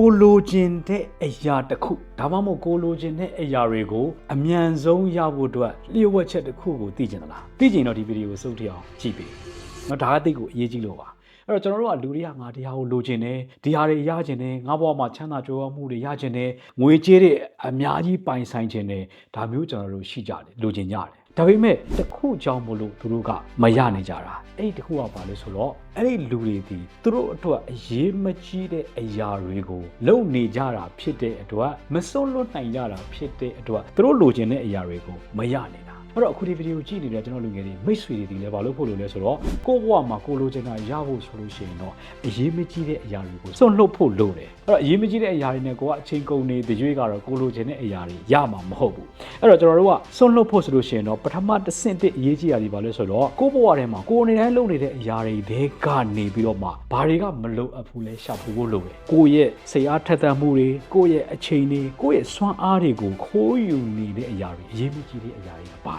ကိုလိုချင်တဲ့အရာတစ်ခုဒါမှမဟုတ်ကိုလိုချင်တဲ့အရာတွေကိုအမြန်ဆုံးရဖို့အတွက်လျှို့ဝှက်ချက်တစ်ခုကိုသိကျင်သလားသိကျင်တော့ဒီဗီဒီယိုကိုစုပ်ထည့်အောင်ကြည့်ပေးနော်ဒါကတိတ်ကိုအရေးကြီးလို့ပါအဲ့တော့ကျွန်တော်တို့ကလူတွေကငါတရားကိုလိုချင်တယ်ဒီဟာတွေရချင်တယ်ငါဘဝမှာချမ်းသာကြွယ်ဝမှုတွေရချင်တယ်ငွေကြေးတွေအများကြီးပိုင်ဆိုင်ချင်တယ်ဒါမျိုးကျွန်တော်တို့ရှိကြတယ်လိုချင်ကြတယ် ဒါပေမဲ့တစ်ခုကြောင့်မလို့သူတို့ကမရနိုင်ကြတာအဲ့ဒီတစ်ခုကဘာလဲဆိုတော့အဲ့ဒီလူတွေဒီသူတို့အတွက်အရေးမကြီးတဲ့အရာတွေကိုလုပ်နေကြတာဖြစ်တဲ့အတွက်မစွန့်လွတ်နိုင်ကြတာဖြစ်တဲ့အတွက်သူတို့လိုချင်တဲ့အရာတွေကိုမရနေတာ အဲ့တော့အခုဒီဗီဒီယိုကြည့်နေတဲ့ကျွန်တော်လူငယ်တွေမိတ်ဆွေတွေဒီလည်းဘာလို့ဖို့လို့လဲဆိုတော့ကိုယ့်ဘဝမှာကိုလိုချင်တာရဖို့ဆိုလို့ရှိရင်တော့အရေးမကြီးတဲ့အရာတွေကိုစွန့်လွတ်ဖို့လိုတယ်အဲ့တော့အရေးမကြီးတဲ့အရာတွေနဲ့ကိုကအချိန်ကုန်နေတရွေ့ကတော့ကိုလိုချင်တဲ့အရာတွေရမှာမဟုတ်ဘူးအဲ့တော့ကျွန်တော်တို့ကစွန့်လွတ်ဖို့ဆိုလို့ရှိရင်တော့ပထမတစ်ဆင့်တစ်အရေးကြီးတာဒီဘာလဲဆိုတော့ကိုယ့်ဘဝထဲမှာကိုယ်အနေနဲ့လုပ်နေတဲ့အရာတွေတွေကနေပြီးတော့မှဘာတွေကမလိုအပ်ဘူးလဲရှာဖွေဖို့လိုတယ်ကိုယ့်ရဲ့စိတ်အားထက်သန်မှုတွေကိုယ့်ရဲ့အချိန်တွေကိုယ့်ရဲ့စွမ်းအားတွေကိုခိုးယူနေတဲ့အရာတွေအရေးမကြီးတဲ့အရာတွေပါ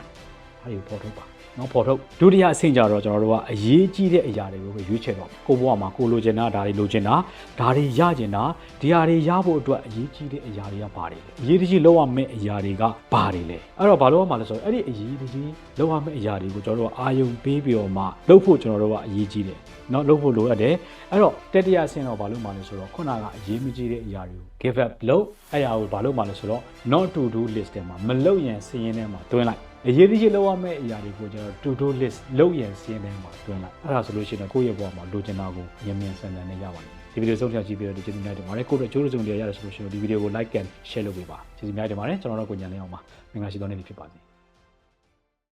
တယ်။အဲဒီကိုပေါ်ထုတ်ပါနော်ပေါ်ထုတ်ဒုတိယအဆင့်ကြတော့ကျွန်တော်တို့ကအရေးကြီးတဲ့အရာတွေကိုပဲရွေးချယ်တော့ကိုယ့်ဘဝမှာကိုလိုချင်တာဒါတွေလိုချင်တာဒါတွေရချင်တာဒီဟာတွေရဖို့အတွက်အရေးကြီးတဲ့အရာတွေကပါတယ်အရေးကြီးလောက်ရမယ့်အရာတွေကဘာတွေလဲအဲ့တော့ဘာလို့ရမှာလဲဆိုတော့အဲ့ဒီအရေးကြီးလောက်ရမယ့်အရာတွေကိုကျွန်တော်တို့ကအာယုံပေးပြီးတော့မှလုပ်ဖို့ကျွန်တော်တို့ကအရေးကြီးတယ်နော်လုပ်ဖို့လိုအပ်တယ်အဲ့တော့တတိယအဆင့်တော့ဘာလို့မှလဲဆိုတော့ခုနကအရေးမကြီးတဲ့အရာတွေကို give up လုပ်အဲ့အရာကိုဘာလို့မှလဲဆိုတော့ not to do list ထဲမှာမလုပ်ရင်စီးရင်ထဲမှာတွင်းလိုက် အရေးကြီးလောက်ရမယ့်အရာတွေကိုကျွန်တော် to do list လုပ်ရင်စီးရင်ထဲမှာတွင်းလိုက်အဲ့ဒါဆိုလို့ရှိရင်ကိုယ့်ရဲ့ဘဝမှာလိုချင်တာကိုမြန်မြန်ဆန်ဆန်နဲ့ရပါတယ်ဒီဗီဒီယိုဆုံးဖြတ်ကြည့်ပြီးတော့ဒီကျေးဇူးများတင်ပါတယ်ကိုယ့်အတွက်အကျိုးစုံတွေရတယ်ဆိုလို့ရှိရင်ဒီဗီဒီယိုကို like and share လုပ်ပေးပါကျေးဇူးများတင်ပါတယ်ကျွန်တော်တို့ကိုညံနေအောင်ပါမင်္ဂလာရှိသောနေ့ဖြစ်ပါစေ